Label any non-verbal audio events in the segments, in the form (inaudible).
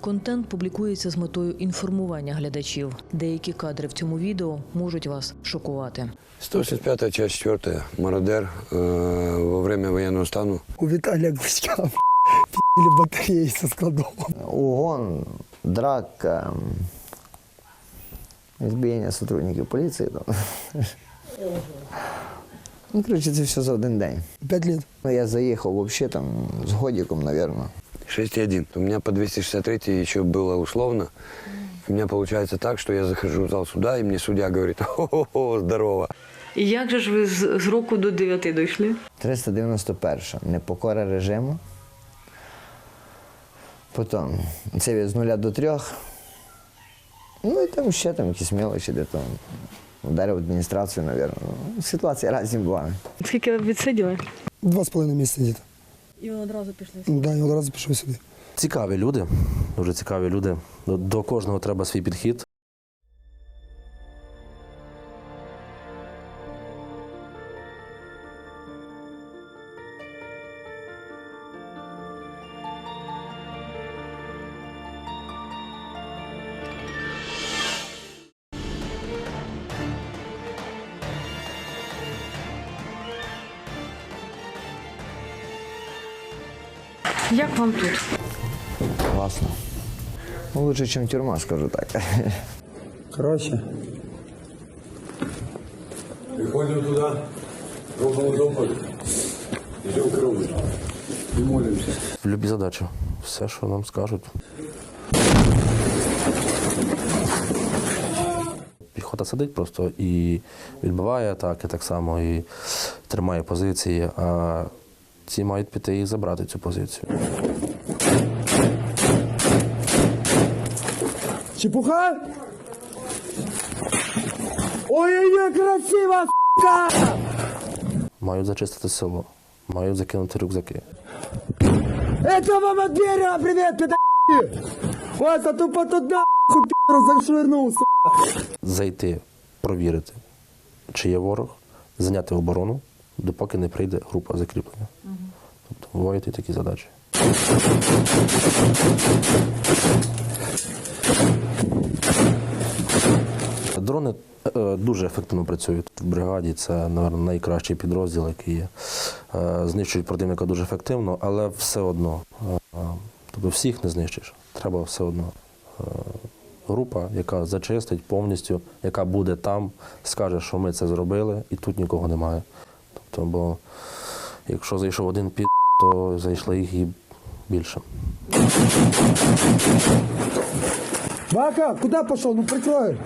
Контент публікується з метою інформування глядачів. Деякі кадри в цьому відео можуть вас шокувати. 165 часть 4 мародер э, во время военного стану. У Виталия Гуська (laughs) пили батареи со складов. угон, драка, избиение сотрудників поліції. Там. Ну, коротше, це все за один день. Пять лет. Ну, Я заїхав взагалі там з годиком, мабуть. 6,1. У меня по 263 еще было условно. У меня получается так, что я захожу в зал суда, и мне судья говорит, о здорово. І як же ж ви з, з року до 9 дійшли? 391. Непокора режиму. Потім це від з нуля до трьох. Ну і там ще там якісь мелочі, де там ударив адміністрацію, мабуть. Ну, ситуація разом буває. Скільки ви відсиділи? Два з половиною місяця діти. І ви одразу пішли. Да, я одразу пішов сюди. Цікаві люди, дуже цікаві люди. До, до кожного треба свій підхід. Як вам тут? Класно. Ну, лучше, ніж тюрма, скажу так. (laughs) Короче, Приходим туда, ровно дома, идем к кровлю и молимся. Любі задачі. Все, що нам скажуть. Піхота сидить просто і відбиває атаки так само, і тримає позиції, а ці мають піти і забрати цю позицію. Чепуха? Ой-ой-ой, красиво, сука! Мають зачистити село, мають закинути рюкзаки. Это вам от берега привет, пидорки! Вот, а тупо туда, хуй, пидор, зашвырнул, сука! зайти, провірити, чи є ворог, зайняти оборону, допоки не прийде група закріплення. Тобто бувають і такі задачі. Дрони е, дуже ефективно працюють в бригаді. Це, мабуть, найкращий підрозділ, який є. Е, Знищують противника дуже ефективно, але все одно. е, Тобто всіх не знищиш. Треба все одно група, яка зачистить повністю, яка буде там, скаже, що ми це зробили, і тут нікого немає. Тобто, бо якщо зайшов один під, то зайшли їх і більше. Бака, куда пошел? Ну прикрой.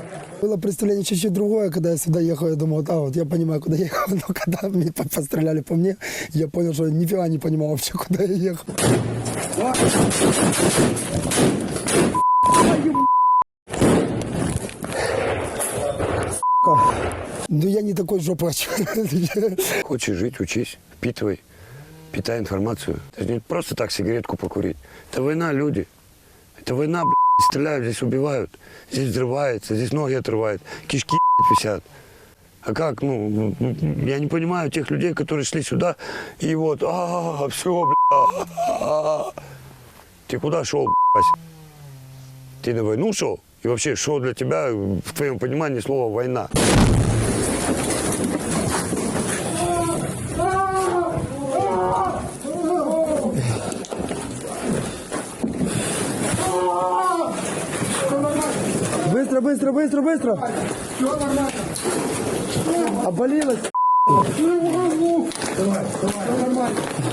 Было представление чуть-чуть другое, когда я сюда ехал, я думал, да, вот я понимаю, куда я ехал, (laughs) но когда мне по- постреляли по мне, я понял, что нифига не понимал вообще, (laughs) куда я ехал. Ну я не такой жопач. Хочешь жить, учись, впитывай, питай информацию. Это не просто так сигаретку покурить. Это война, люди. Это война, блядь. Стреляют, здесь убивают. Здесь взрывается, здесь ноги отрывают, кишки (laughs) висят. А как, ну, ну, я не понимаю тех людей, которые шли сюда, и вот, а, все, бля, а. Ты куда шел, блядь? Ты на войну шел? И вообще, что для тебя, в твоем понимании, слово «война»? Быстро, быстро, быстро, быстро. Оболелась.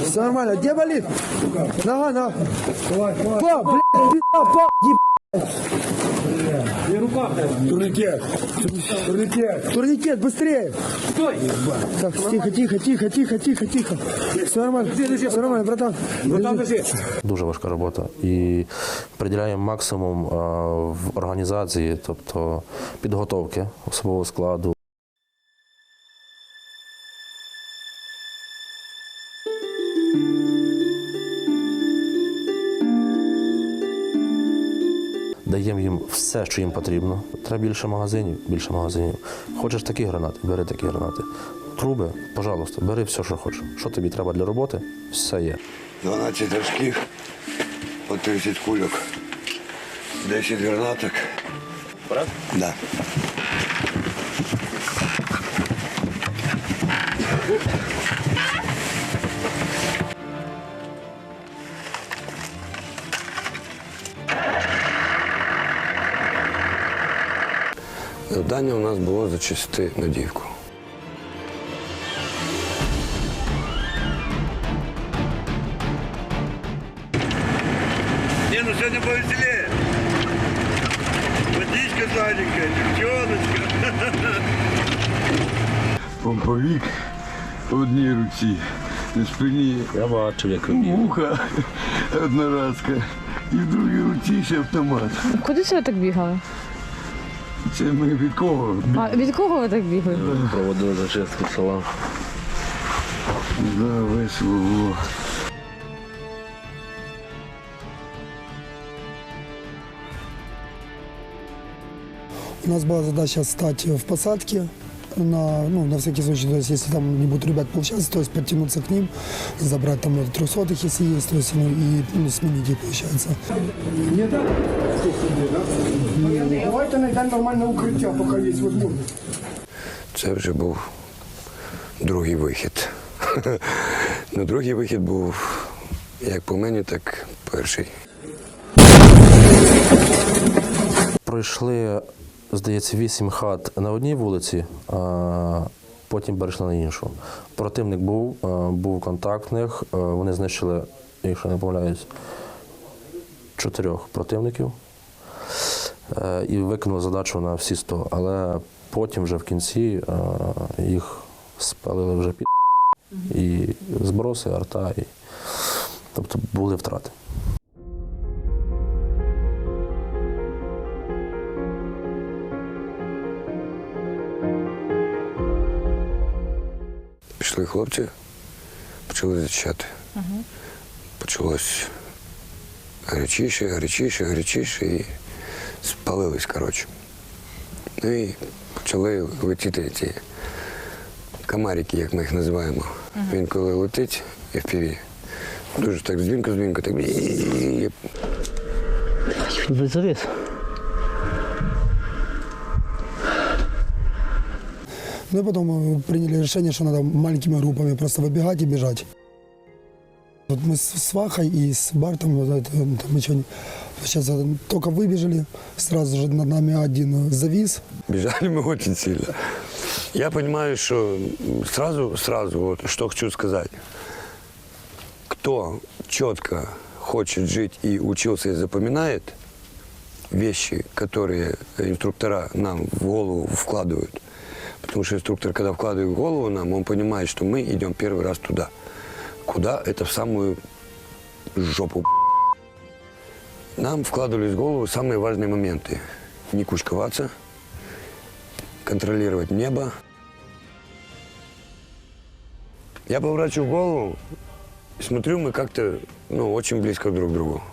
Все нормально. Где болит? Нога, нога. Па, блядь, пизда, па, Турникет. Турникет. Турникет, быстрее. Стой. Так, тихо, тихо, тихо, тихо, тихо, тихо. Все нормально. Все нормально, братан. Братан, держи. Дуже важка робота. І приділяємо максимум в організації, тобто підготовки особового складу. Їм все, що їм потрібно. Треба більше магазинів, більше магазинів. Хочеш такі гранати, бери такі гранати. Труби, пожалуйста, бери все, що хочеш. Що тобі треба для роботи, все є. 12 рожків, по 30 кульок, 10 гранаток. Правда? Да. Завдання у нас було зачистити Надіївку. Не, ну сегодня повеселее. Водичка сладенькая, девчоночка. Помповік в одній руці, на спині Я бачив, як муха одноразка і в другій руці ще автомат. Куди це ви так бігали? Це ми від кого? А від кого ви так бігли? проводили зачистку села. Да, весело було. У нас была задача стать в посадке, на, ну, на всякий случай, то есть если там не будут ребят получаться, то есть подтянуться к ним, забрать там вот трехсотых, если есть, то есть, ну, и ну, сменить их, получается. Давайте найдем нормальное укрытие, пока есть возможность. Це вже був другий вихід. (laughs) Ну, другий вихід був як по мені, так перший. Пройшли, здається, вісім хат на одній вулиці, а потім перейшли на іншу. Противник був, е, був контакт в них, е, вони знищили, якщо не помиляюсь, чотирьох противників і виконали задачу на всі 100. Але потім вже в кінці е, їх спалили вже під і зброси, арта, і, тобто були втрати. Пішли хлопці, почали зачати. Почалось гарячіше, гарячіше, гарячіше і спалились, коротше. Ну і почали летіти ці камарики, як ми їх називаємо. Він коли летить FPV, дуже так дзвінко-дзвінко, так і Завис. Ну и потом мы приняли решение, что надо маленькими группами просто выбегать и бежать. Вот мы с, Вахой и с Бартом, вот это, там еще сейчас только выбежали, сразу же над нами один завис. Бежали мы очень сильно. Я понимаю, что сразу, сразу, вот что хочу сказать. Кто четко хочет жить и учился и запоминает вещи, которые инструктора нам в голову вкладывают. Потому что инструктор, когда вкладывает в голову нам, он понимает, что мы идем первый раз туда. Куда? Это в самую жопу. Нам вкладывали в голову самые важные моменты. Не кучковаться, контролировать небо. Я поворачиваю голову смотрю, мы как-то ну, очень близко друг к другу.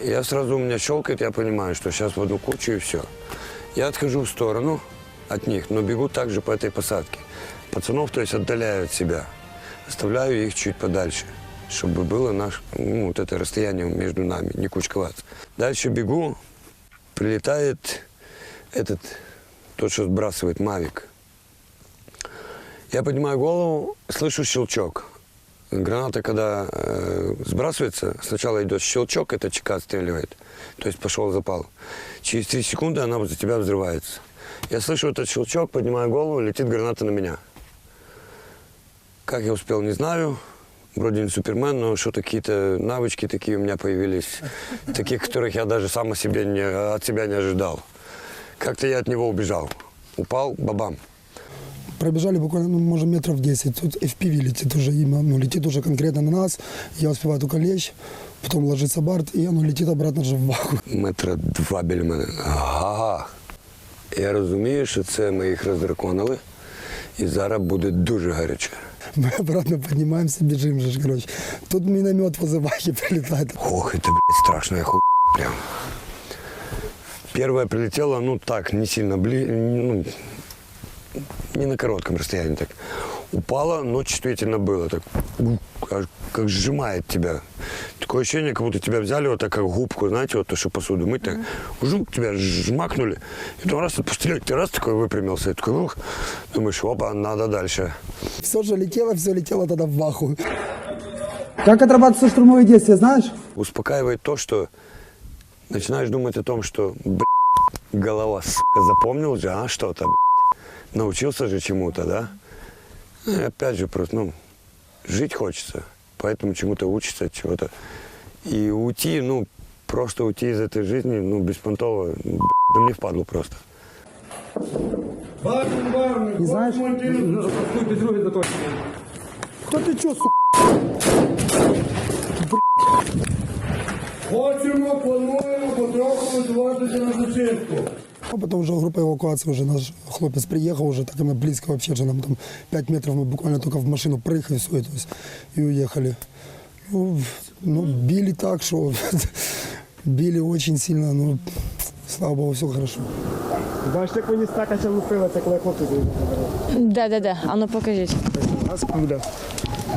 Я сразу у меня щелкает, я понимаю, что сейчас в одну кучу и все. Я отхожу в сторону от них, но бегу также по этой посадке. Пацанов, то есть, отдаляю от себя. Оставляю их чуть подальше, чтобы было наш, ну, вот это расстояние между нами, не кучковаться. Дальше бегу, прилетает этот, тот, что сбрасывает Мавик. Я поднимаю голову, слышу щелчок. Граната, когда э, сбрасывается, сначала идет щелчок, это ЧК отстреливает. То есть пошел запал. Через три секунды она за тебя взрывается. Я слышу этот щелчок, поднимаю голову, летит граната на меня. Как я успел, не знаю. Вроде не супермен, но что-то какие-то навычки такие у меня появились. Таких, которых я даже сам о себе не, от себя не ожидал. Как-то я от него убежал. Упал, бабам. Пробежали буквально, ну, может, метров 10. Тут FPV летит уже, именно, ну, летит уже конкретно на нас. Я успеваю только лечь, потом ложится Барт, и оно летит обратно же в Ваху. Метра два біля мене. Ага. Я розумію, що це ми їх роздраконили, і зараз буде дуже гаряче. Мы обратно поднимаемся, бежим же, короче. Тут миномет Вахи (laughs) прилетает. Ох, это, блядь, я ху прям. Первая прилетела, ну так, не сильно бли, ну, не на коротком расстоянии так. Упала, но чувствительно было. Так, как сжимает тебя. Такое ощущение, как будто тебя взяли вот так, как губку, знаете, вот то, что посуду мыть, так, жук, тебя жмакнули, и потом раз отпустили, ты раз такой выпрямился, и такой, ух, думаешь, опа, надо дальше. Все же летело, все летело тогда в ваху. Как отрабатываются штурмовые действия, знаешь? Успокаивает то, что начинаешь думать о том, что, блядь, голова, сука, запомнил же, а, что-то, блядь. научился же чему-то, да? Ну, и опять же, просто, ну, жить хочется, поэтому чему-то учится, чего-то. И уйти, ну, просто уйти из этой жизни, ну, беспонтово, да мне впадло просто. Не знаешь? Кто ты чё, сука? Хочемо, плануємо, потроху відводити на зачистку. А потом уже группа эвакуации, уже наш хлопец приехал, уже так и мы близко вообще же нам там 5 метров, мы буквально только в машину прыг и все, то есть, и уехали. Ну, ну, били так, что били очень сильно, но слава богу, все хорошо. Бачите, як мені стакача лупила, це коли хлопці були. Де, де, де? Ану покажіть. Раз куля.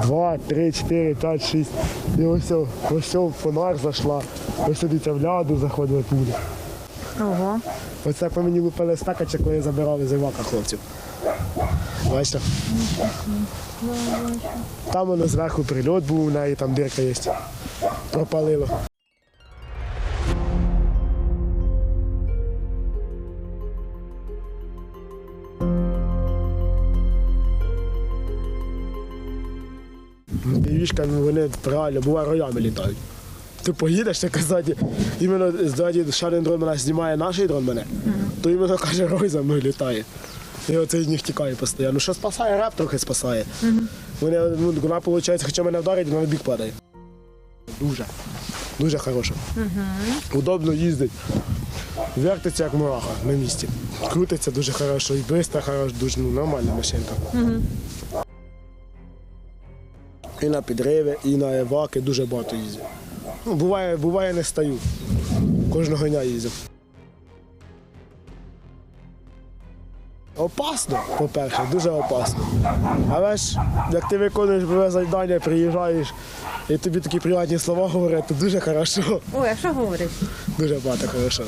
Два, три, чотири, п'ять, шість. І ось все, ось все в фонар зайшла. Ось сидиться в ляду, заходила пуля. Ого. Оце по мені лупили стакача, коли забирали з Івака хлопців. Бачите? Там воно зверху прильот був, у неї там дирка є. Пропалило. Півішками вони реально буває роями літають. Ти поїдеш, ти казати, іменно ззаді ще дрон мене знімає наш дрон мене, то іменно каже, рой за мною літає. І оце з них тікає постійно. Ну що спасає, реп трохи спасає. Вони, ну, вона, виходить, хоча мене вдарить, вона в бік падає. Дуже. Дуже хороша. Удобно їздить. Вертиться як мураха на місці. Крутиться дуже хорошо, і бистро хорошо, дуже ну, нормальна машинка. І на підриви, і на еваки дуже багато їздив. Ну, буває, буває, не стаю. Кожного дня їздив. Опасно, по-перше, дуже опасно. Але ж, як ти виконуєш бойове завдання, приїжджаєш, і тобі такі приватні слова говорять, то дуже хорошо. Ой, а що говорять? Дуже багато хорошо.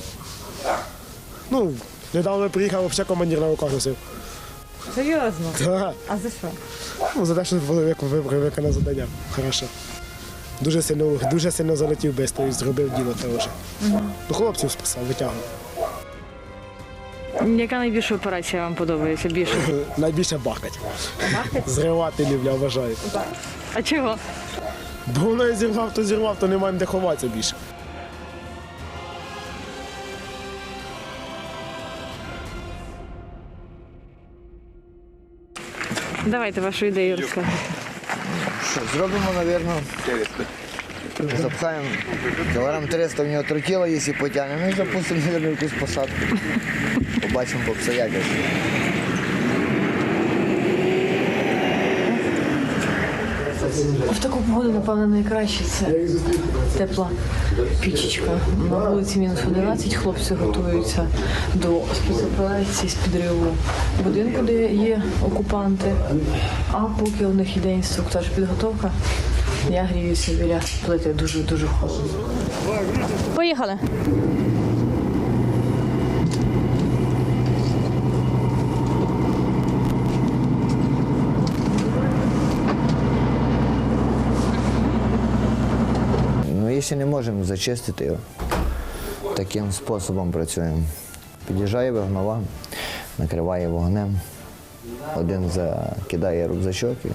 Ну, недавно приїхав, взагалі командир на руках носив. Серйозно? Так. А за що? Ну, за те, що виконане завдання. Хорошо. Дуже сильно, дуже сильно залетів швидко і зробив діло хороше. Ну, хлопців спасав, витягнув. Яка найбільша операція вам подобається? Більше? (laughs) Найбільше бахать. Зривати люблю, вважаю. А чого? Бо воно і зірвав, то зірвав, то немає де ховатися більше. Давайте вашу ідею розкажете. Що, зробимо, мабуть, запхаємо кілограм 300 в нього тротіла, якщо потягнемо, і запустимо, мабуть, якусь посадку. Побачимо по обстоятельствам. В таку погоду, напевно, найкраще це тепла пічечка. На вулиці мінус 11 хлопці готуються до спецоперації з підриву будинку, де є окупанти. А поки у них іде інструктаж підготовка, я гріюся біля плити дуже-дуже холодно. Поїхали. Якщо не можемо зачистити його, таким способом працюємо. Під'їжджає вигнова, накриває вогнем, один закидає рюкзачок і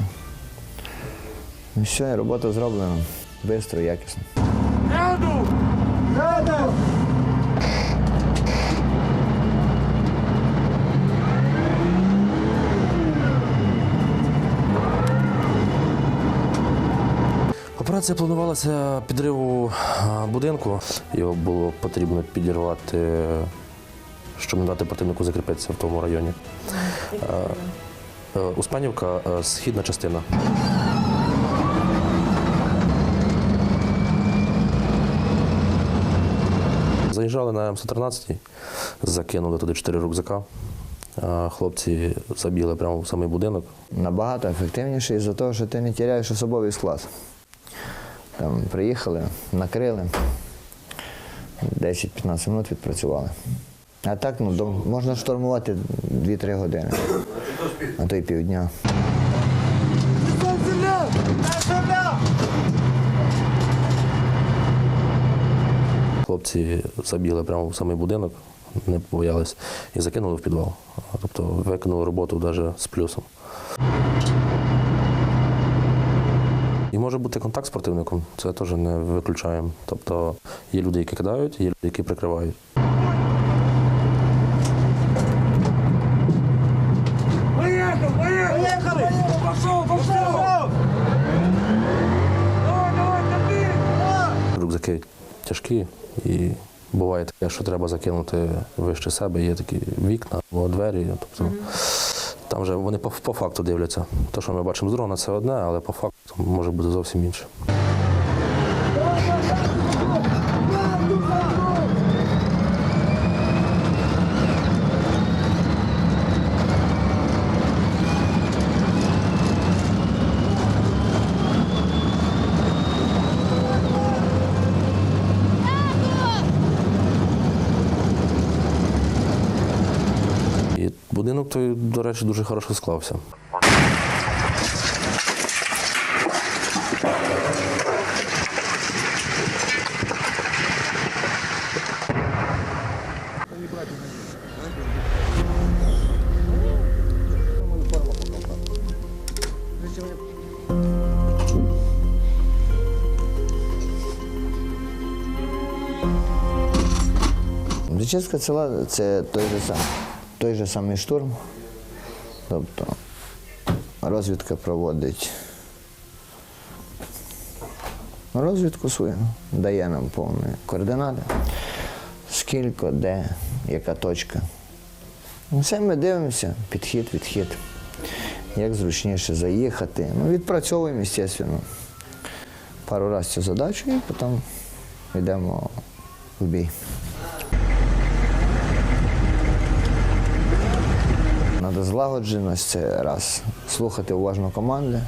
ну, все, робота зроблена швидко, якісно. Операція планувалася підриву будинку. Його було потрібно підірвати, щоб не дати противнику закріпитися в тому районі. Е, Успенівка, е, східна частина. Заїжджали на М113, закинули туди чотири рюкзака. Хлопці забігли прямо в самий будинок. Набагато ефективніше із-за того, що ти не тіряєш особовий склад. Там приїхали, накрили, 10-15 минут відпрацювали. А так ну, можна штурмувати 2-3 години, а то й півдня. Хлопці забігли прямо в самий будинок, не боялись, і закинули в підвал. Тобто виконали роботу навіть з плюсом. Може бути контакт з противником, це теж не виключаємо. Тобто є люди, які кидають, є люди, які прикривають. Рюкзаки тяжкі і буває таке, що треба закинути вище себе. Є такі вікна або двері. Тобто там вже вони по, по факту дивляться. Те, що ми бачимо з дрона, це одне, але по факту може бути зовсім інше. Будинок той, до речі, дуже хорошо склався. Зачистка села це той же сам, той же самий штурм. Тобто розвідка проводить розвідку свою, дає нам повні координати, скільки, де, яка точка. Все ми дивимося, підхід, відхід, як зручніше заїхати. Ну, відпрацьовуємо, звісно, пару разів цю задачу і потім йдемо в бій. Злагодженість, це раз. Слухати уважно команди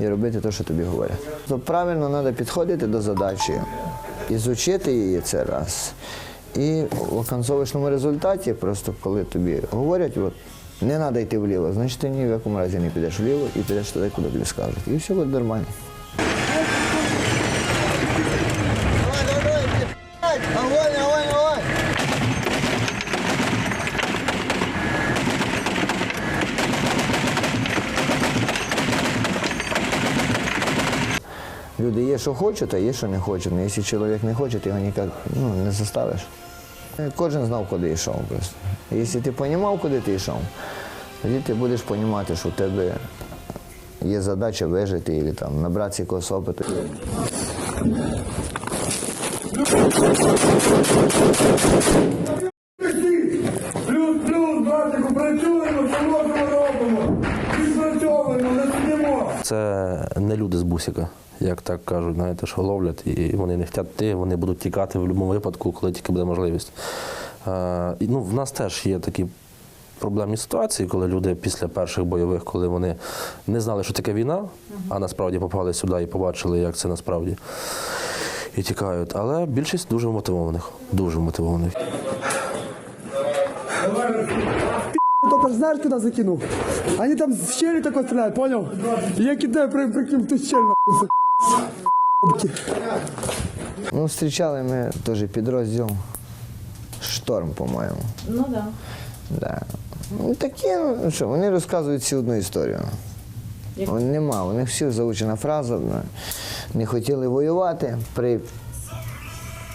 і робити те, що тобі говорять. То правильно треба підходити до задачі, ізучити її це раз. І в оконцовочному результаті, просто коли тобі говорять, от, не треба йти вліво, значить ти ні в якому разі не підеш вліво і підеш туди, куди тобі скажуть. І все буде нормально. Люди що хочуть, а є, що не хочуть. Ну, якщо чоловік не хоче, ти його ніяк ну, не заставиш. Кожен знав, куди йшов. Якщо ти розумів, куди ти йшов, тоді ти будеш розуміти, що у тебе є задача вижити або там, набратися якогось опиту. Це не люди з бусика, як так кажуть, знаєте, що ловлять, і вони не хочуть йти, вони будуть тікати в будь-якому випадку, коли тільки буде можливість. Ну, в нас теж є такі проблемні ситуації, коли люди після перших бойових, коли вони не знали, що таке війна, а насправді попали сюди і побачили, як це насправді. І тікають. Але більшість дуже мотивованих. Дуже мотивованих. Только знаешь, куда закинул? Они там в щели такой стреляют, понял? Я кидаю, при, прикинь, в ту щель, нахуй. Ну, зустрічали ми теж підрозділ Шторм, по-моєму. Ну так. Да. Да. Ну, такі, ну що, вони розказують всю одну історію. Вони Нема, у них всіх заучена фраза. Не хотіли воювати, при...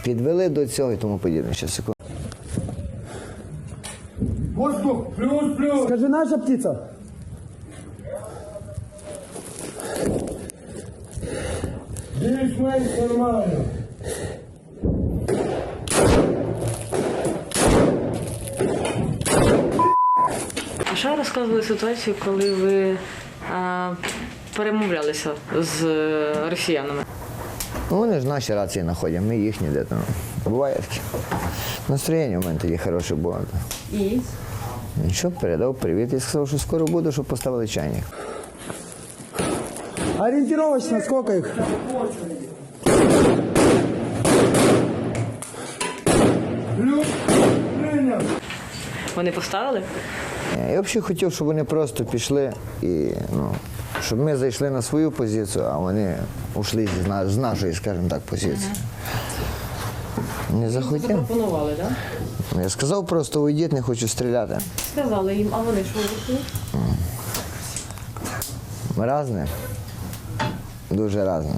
підвели до цього і тому подібне. Ще секунду. Плюс, плюс. Скажи, наша птица? Більш-менш нормально. А що розказували ситуацію, коли ви а, перемовлялися з е, росіянами? Ну, вони ж наші рації знаходять, ми їхні де там. Буває таке. Настроєння в мене тоді хороше було. І Нічого, передав привіт і сказав, що скоро буду, щоб поставили чайник. Ориентировочно сколько их? вони поставили? Я взагалі хотів, щоб вони просто пішли і ну, щоб ми зайшли на свою позицію, а вони ушли з, з нашої, скажімо так, позиції. Не захотів. Запропонували, так? Я сказав просто уйдіть, не хочу стріляти. Сказали їм, а вони що робили? Разне. Дуже разне.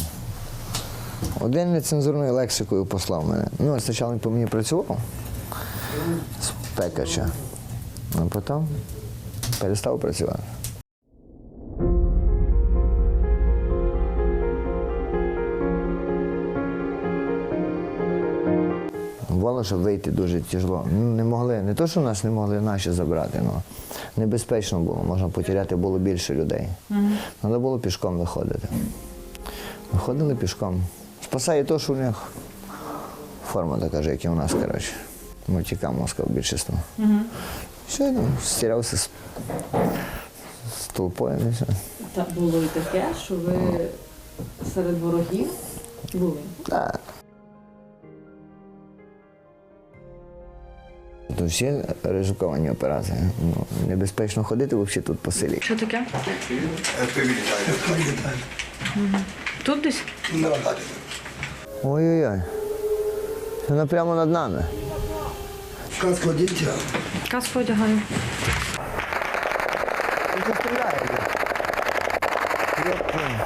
Один нецензурною лексикою послав мене. Ну, спочатку він по мені працював з пекача, а потім перестав працювати. Щоб вийти дуже тяжело. Ну, Не могли, не то, що нас не могли наші забрати, але небезпечно було, можна потеряти було більше людей. Треба було пішком виходити. Виходили пішком. Спасає те, що у них форма така ж, як і у нас, коротше. Мультика мозка більшість. Все, ну, стирався з, з толпою. і все. Та було і таке, що ви серед ворогів були. Так. То всі ризиковані операції. Ну, небезпечно ходити взагалі тут по селі. Що таке? Тут десь? Ой-ой-ой. Вона прямо над нами. Каску оденьте. Каску одягаю. Дебілой.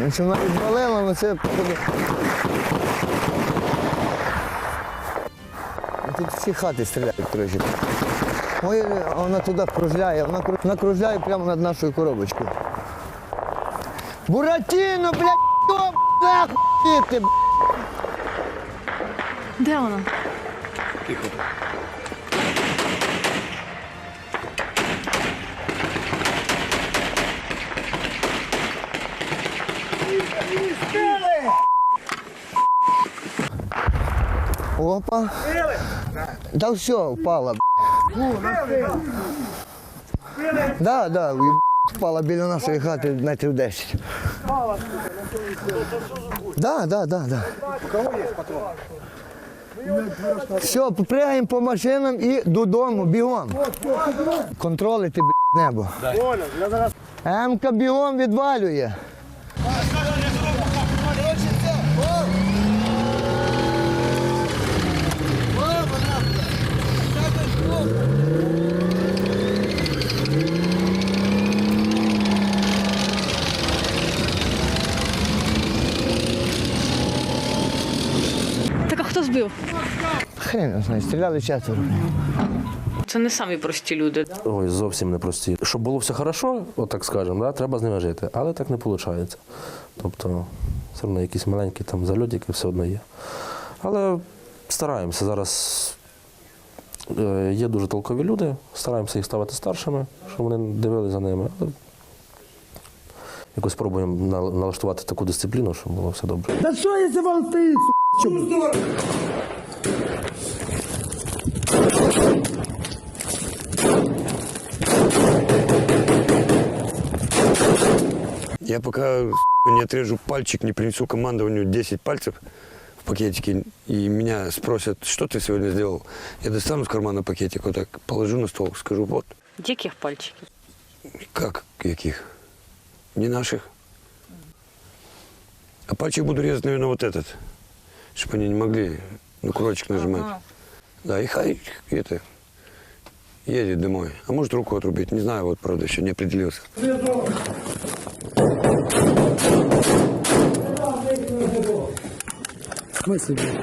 Ну, вона відвалила, але це. Тут всі хати стріляють трохи. Ой, вона туди кружляє, вона, вона кружляє прямо над нашою коробочкою. Буратіно, блядь, хто, нахуй ти, б***ь? Де вона? Опа. Да все, упала. б***. Да, да, впала біля нашої хати метрів 10. Да, да, да, да. Все, попрягаємо по машинам і додому, бігом. Контролити, б***, небо. Емка бігом відвалює. Його знає, стріляли четверо. Це не самі прості люди. Ой, зовсім непрості. Щоб було все хорошо, отак скажемо, да, треба з ними жити. Але так не виходить. Тобто, все одно якісь маленькі там зальотики все одно є. Але стараємося зараз. е, Є дуже толкові люди, стараємося їх ставити старшими, щоб вони дивилися за ними. Якось пробуємо налаштувати таку дисципліну, щоб було все добре. Да что, если вам стоит, Я пока не отрежу пальчик, не принесу командованию 10 пальцев в пакетике, и меня спросят, что ты сегодня сделал, я достану с кармана пакетик, вот так положу на стол, скажу, вот, Яких пальчиків? как, каких? Не наших. А пальчик буду резать, наверное, вот этот, чтобы они не могли на курочек нажимать. Да, и хай это едет домой. А может руку отрубить, не знаю, вот, правда, еще не определился. смысле? блин?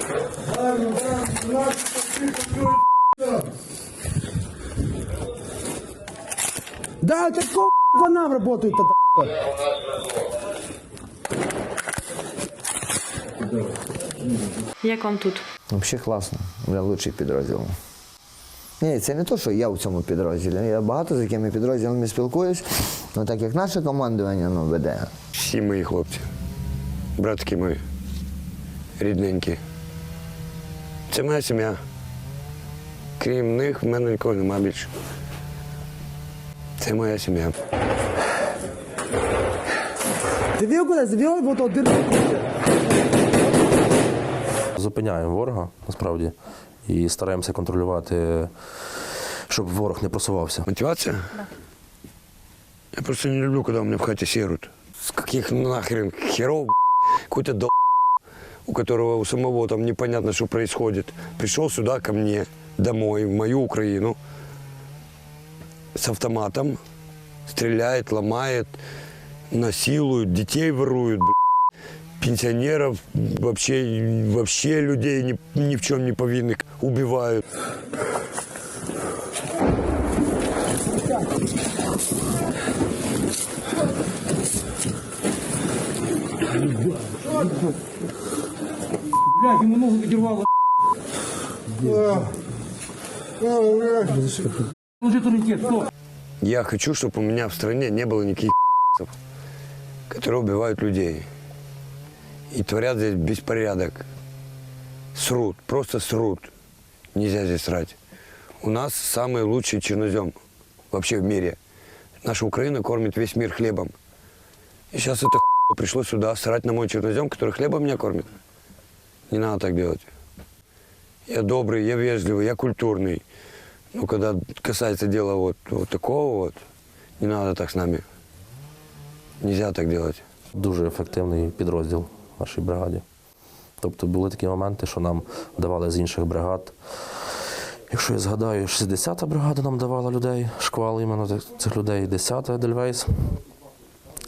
Да, это какого по нам работает это? Як вам тут? Взагалі класно, я лучший підрозділ. Ні, це не то, що я в цьому підрозділі. Я багато з якими підрозділами спілкуюсь, але так як наше командування ну, веде. Всі мої хлопці, братки мої, рідненькі. Це моя сім'я. Крім них, в мене нікого нема більше. Це моя сім'я. Ты видел куда? Ты видел вот тот дырку? Зупиняємо ворога насправді і стараємося контролювати, щоб ворог не просувався. Мотивация? Я просто не люблю, когда у меня в хате серут. С каких нахрен херов, какой-то дол у которого у самого там непонятно, что происходит. Пришел сюда ко мне, домой, в мою Украину, с автоматом, стреляет, ломает, насилует, детей воруют, пенсионеров, вообще, вообще людей ни, ни в чем не повинных убивают. Я хочу, чтобы у меня в стране не было никаких которые убивают людей. И творят здесь беспорядок. Срут, просто срут. Нельзя здесь срать. У нас самый лучший чернозем вообще в мире. Наша Украина кормит весь мир хлебом. И сейчас это пришло сюда срать на мой чернозем, который хлебом меня кормит. Не надо так делать. Я добрый, я вежливый, я культурный. Но когда касается дела вот, вот такого вот, не надо так с нами. Нельзя так делать. Дуже ефективний підрозділ в нашій бригаді. Тобто були такі моменти, що нам давали з інших бригад. Якщо я згадаю, 60-та бригада нам давала людей, шквал іменно цих- цих людей, 10-та Дельвейс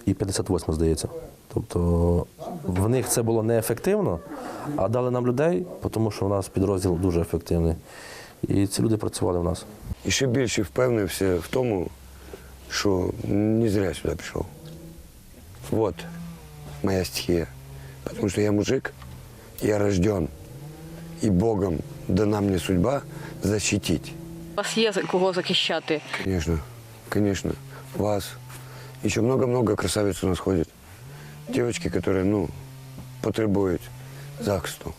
і 58 здається. Тобто в них це було неефективно, а дали нам людей, тому що у нас підрозділ дуже ефективний. І ці люди працювали в нас. І ще більше впевнився в тому, що не зря сюди прийшов. Вот моя стихия. Потому что я мужик, я рожден. И Богом дана мне судьба защитить. У вас є кого захищати. Конечно, конечно. Вас. Еще много-много красавиц у нас ходит. Девочки, которые, ну, потребуют захисту.